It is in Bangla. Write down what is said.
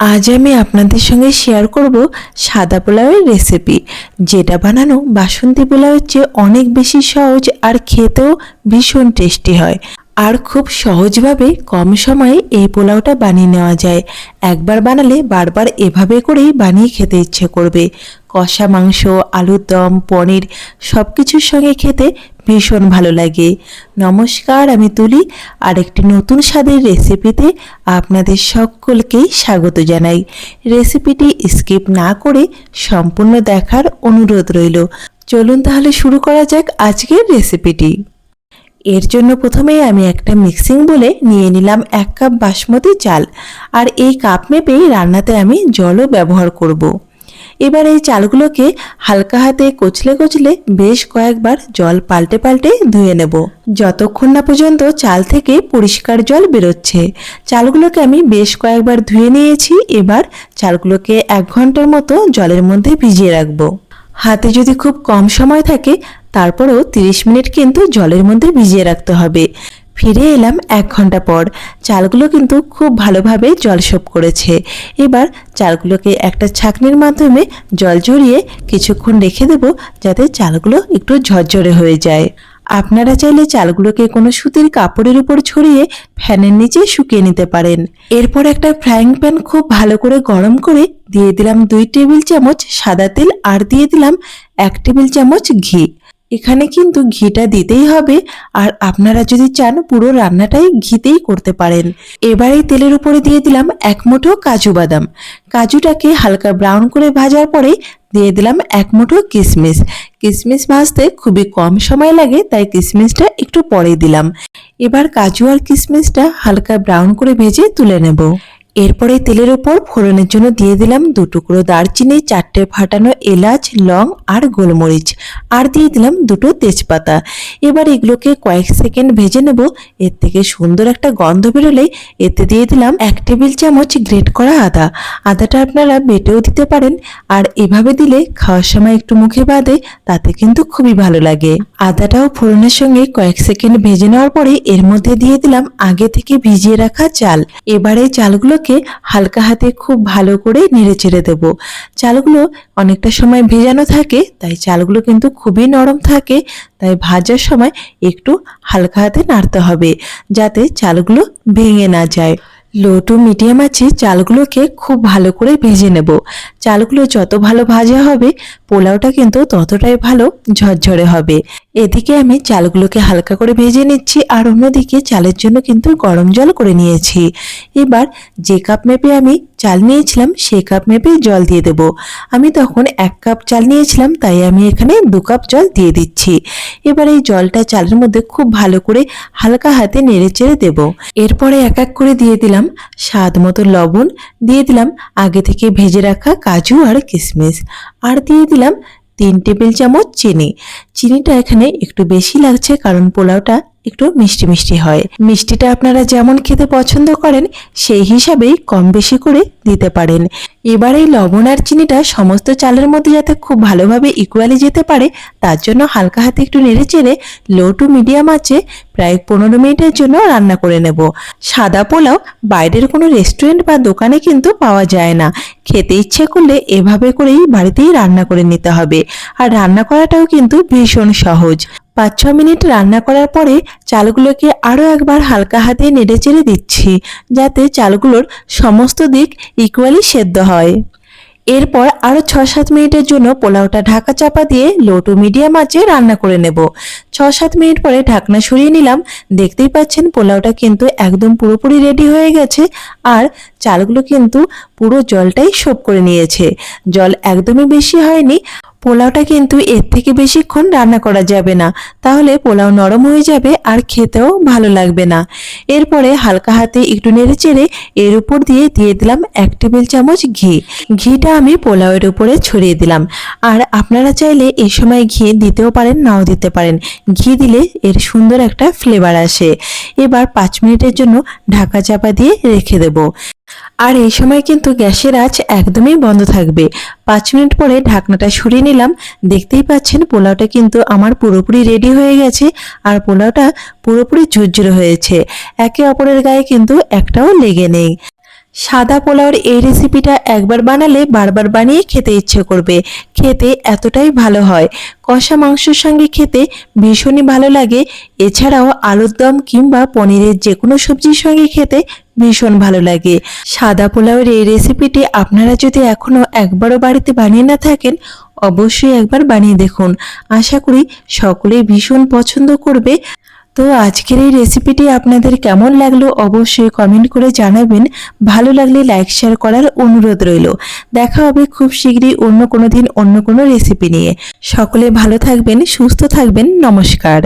আজ আমি আপনাদের সঙ্গে শেয়ার করব সাদা পোলাওয়ের রেসিপি যেটা বানানো বাসন্তী পোলাওয়ের চেয়ে অনেক বেশি সহজ আর খেতেও ভীষণ টেস্টি হয়। আর খুব সহজভাবে কম সময়ে এই পোলাওটা বানিয়ে নেওয়া যায়। একবার বানালে বারবার এভাবে করেই বানিয়ে খেতে ইচ্ছে করবে। কষা মাংস, আলুর দম, পনির সব কিছুর সঙ্গে খেতে ভীষণ ভালো লাগে। নমস্কার, আমি তুলি। আর একটি নতুন স্বাদের রেসিপিতে আপনাদের সকলকেই স্বাগত জানাই। রেসিপিটি স্কিপ না করে সম্পূর্ণ দেখার অনুরোধ রইল। চলুন তাহলে শুরু করা যাক আজকের রেসিপিটি। এর জন্য প্রথমেই আমি একটা মিক্সিং বলে নিয়ে নিলাম এক কাপ বাসমতি চাল। আর এই কাপ মেপেই রান্নাতে আমি জলও ব্যবহার করব। এবার এই চালগুলোকে হালকা হাতে কচলে কচলে বেশ কয়েকবার জল পাল্টে পাল্টে ধুয়ে নেব। যতক্ষণ না পর্যন্ত চাল থেকে পরিষ্কার জল বেরোচ্ছে, চালগুলোকে আমি বেশ কয়েকবার ধুয়ে নিয়েছি। এবার চালগুলোকে এক ঘণ্টার মতো জলের মধ্যে ভিজিয়ে রাখব। হাতে যদি খুব কম সময় থাকে তারপরেও 30 মিনিট কিন্তু জলের মধ্যে ভিজিয়ে রাখতে হবে। ফিরে এলাম এক ঘণ্টা পর। চালগুলো কিন্তু খুব ভালোভাবে জল শোপ করেছে। এবার চালগুলোকে একটা ছাঁকনির মাধ্যমে জল জড়িয়ে কিছুক্ষণ রেখে দেব যাতে চালগুলো একটু ঝরঝরে হয়ে যায়। আপনারা চাইলে চালগুলোকে কোনো সুতির কাপড়ের উপর ছড়িয়ে ফ্যানের নিচে শুকিয়ে নিতে পারেন। এরপর একটা ফ্রাইং প্যান খুব ভালো করে গরম করে দিয়ে দিলাম দুই টেবিল চামচ সাদা তেল আর দিয়ে দিলাম এক টেবিল চামচ ঘি। এখানে কিন্তু ঘিটা দিতেই হবে আর আপনারা যদি চান পুরো রান্নাটাই ঘিতেই করতে পারেন। এবার এই তেলের উপরে দিয়ে দিলাম এক মুঠো কাজু বাদাম। কাজুটাকে হালকা ব্রাউন করে ভাজার পরে দিয়ে দিলাম এক মুঠো কিশমিশ কিশমিশ ভাজতে খুবই কম সময় লাগে, তাই কিশমিশটা একটু পরে দিলাম। এবার কাজু আর কিশমিশটা হালকা ব্রাউন করে ভেজে তুলে নেব। এরপরে তেলের উপর ফোড়নের জন্য দিয়ে দিলাম দু টুকরো দারচিনি, চারটে ফাটানো এলাচ, লং আর গোলমরিচ। আর দিয়ে দিলাম দুটো তেজপাতা। এবার এগুলোকে কয়েক সেকেন্ড ভেজে নেব। এর থেকে সুন্দর একটা গন্ধ বেরোলে এতে দিয়ে দিলাম এক টেবিল চামচ গ্রেট করা আদা। আদাটা আপনারা বেটেও দিতে পারেন। আর এভাবে দিলে খাওয়ার সময় একটু মুখে বাঁধে তাতে কিন্তু খুবই ভালো লাগে। আদাটাও ফোড়নের সঙ্গে কয়েক সেকেন্ড ভেজে নেওয়ার পরে এর মধ্যে দিয়ে দিলাম আগে থেকে ভিজিয়ে রাখা চাল। এবারে চালগুলোকে হালকা হাতে খুব ভালো করে নেড়ে চেড়ে দেব। চালগুলো অনেকটা সময় ভেজানো থাকে, তাই চালগুলো কিন্তু খুবই নরম থাকে, তাই ভাজার সময় একটু হালকা হাতে নাড়তে হবে, যাতে চালগুলো ভেঙে না যায়। লো টু মিডিয়াম আছে চালগুলোকে খুব ভালো করে ভেজে নেব। চালগুলো যত ভালো ভাজা হবে পোলাওটা কিন্তু ততটাই ভালো, ঝরঝরে হবে। এদিকে আমি চালগুলোকে হালকা করে ভেজে নিচ্ছি আর অন্যদিকে চালের জন্য কিন্তু গরম জল করে নিয়েছি। এবার যে কাপ মেপে আমি চাল নিয়েছিলাম সেই কাপ মেপে জল দিয়ে দেব। আমি তখন এক কাপ চাল নিয়েছিলাম, তাই আমি এখানে দু কাপ জল দিয়ে দিচ্ছি। এবার এই জলটা চালের মধ্যে খুব ভালো করে হালকা হাতে নেড়ে চেড়ে দেবো। এরপরে এক এক করে দিয়ে দিলাম স্বাদ মতো লবণ, দিয়ে দিলাম আগে থেকে ভেজে রাখা কাজু আর কিশমিশ। আর দিয়ে তিন টেবিল চামচ চিনি। চিনিটা এখানে একটু বেশি লাগছে কারণ পোলাওটা একটু মিষ্টি মিষ্টি হয়। মিষ্টিটা আপনারা যেমন খেতে পছন্দ করেন, সেই হিসাবেই কম বেশি করে দিতে পারেন। এবার এই লবণ আর চিনিটা সমস্ত চালের মধ্যে যাতে খুব ভালোভাবে ইকুয়ালি যেতে পারে, তার জন্য হালকা হাতে একটু নেড়ে চেড়ে লো টু মিডিয়াম আছে প্রায় পনেরো মিনিটের জন্য রান্না করে নেব। সাদা পোলাও বাইরের কোনো রেস্টুরেন্ট বা দোকানে কিন্তু পাওয়া যায় না। খেতে ইচ্ছে করলে এভাবে করেই বাড়িতেই রান্না করে নিতে হবে। আর রান্না করাটাও কিন্তু ভীষণ সহজ। পাঁচ ছ মিনিট রান্না করার পরে চালগুলোকে আরও একবার হালকা হাতে নেড়ে চেড়ে দিচ্ছি, যাতে চালগুলোর সমস্ত দিক ইকুয়ালি সেদ্ধ হয়। এরপর আরও ছ সাত মিনিটের জন্য পোলাওটা ঢাকা চাপা দিয়ে লো টু মিডিয়াম আঁচে রান্না করে নেব। ছ সাত মিনিট পরে ঢাকনা সরিয়ে নিলাম। দেখতেই পাচ্ছেন পোলাওটা কিন্তু একদম পুরোপুরি রেডি হয়ে গেছে আর চালগুলো কিন্তু পুরো জলটাই শোপ করে নিয়েছে। জল একদমই বেশি হয়নি পোলাওটা কিন্তু এর থেকে বেশিক্ষণ রান্না করা যাবে না। তাহলে পোলাও নরম হয়ে যাবে আর খেতেও ভালো লাগবে না। এরপরে হালকা হাতে একটু নেড়ে চেড়ে এর উপর দিয়ে দিয়ে দিলাম এক টেবিল চামচ ঘি। ঘিটা আমি পোলাওয়ের উপরে ছড়িয়ে দিলাম। আর আপনারা চাইলে এই সময় ঘি দিতেও পারেন, নাও দিতে পারেন। ঘি দিলে এর সুন্দর একটা ফ্লেভার আসে। এবার পাঁচ মিনিটের জন্য ঢাকা চাপা দিয়ে রেখে দেবো। আর এই সময় কিন্তু গ্যাসের আঁচ একদমই বন্ধ থাকবে। পাঁচ মিনিট পরে ঢাকনাটা সরিয়ে নিলাম। দেখতেই পাচ্ছেন পোলাওটা কিন্তু আমার পুরোপুরি রেডি হয়ে গেছে আর পোলাওটা পুরোপুরি ঝুরঝুরে হয়েছে। একে অপরের গায়ে কিন্তু একটাও লেগে নেই। সাদা পোলাওর এই রেসিপিটা একবার বানালে বারবার বানিয়ে খেতে ইচ্ছে করবে। খেতে এতটাই ভালো হয়। কষা মাংসের সঙ্গে খেতে ভীষণই ভালো লাগে। এছাড়াও আলুর দম কিংবা পনিরের যে কোনো সবজির সঙ্গে খেতে ভীষণ ভালো লাগে। সাদা পোলাওয়ের এই রেসিপিটি আপনারা যদি এখনও একবারও বাড়িতে বানিয়ে না থাকেন, অবশ্যই একবার বানিয়ে দেখুন। আশা করি সকলেই ভীষণ পছন্দ করবে। তো আজকের এই রেসিপিটি আপনাদের কেমন লাগল অবশ্যই কমেন্ট করে জানাবেন। ভালো লাগলে লাইক শেয়ার করার অনুরোধ রইল। দেখা হবে খুব শীঘ্রই অন্য কোনো দিন অন্য কোনো রেসিপি নিয়ে। সকলে ভালো থাকবেন, সুস্থ থাকবেন। নমস্কার।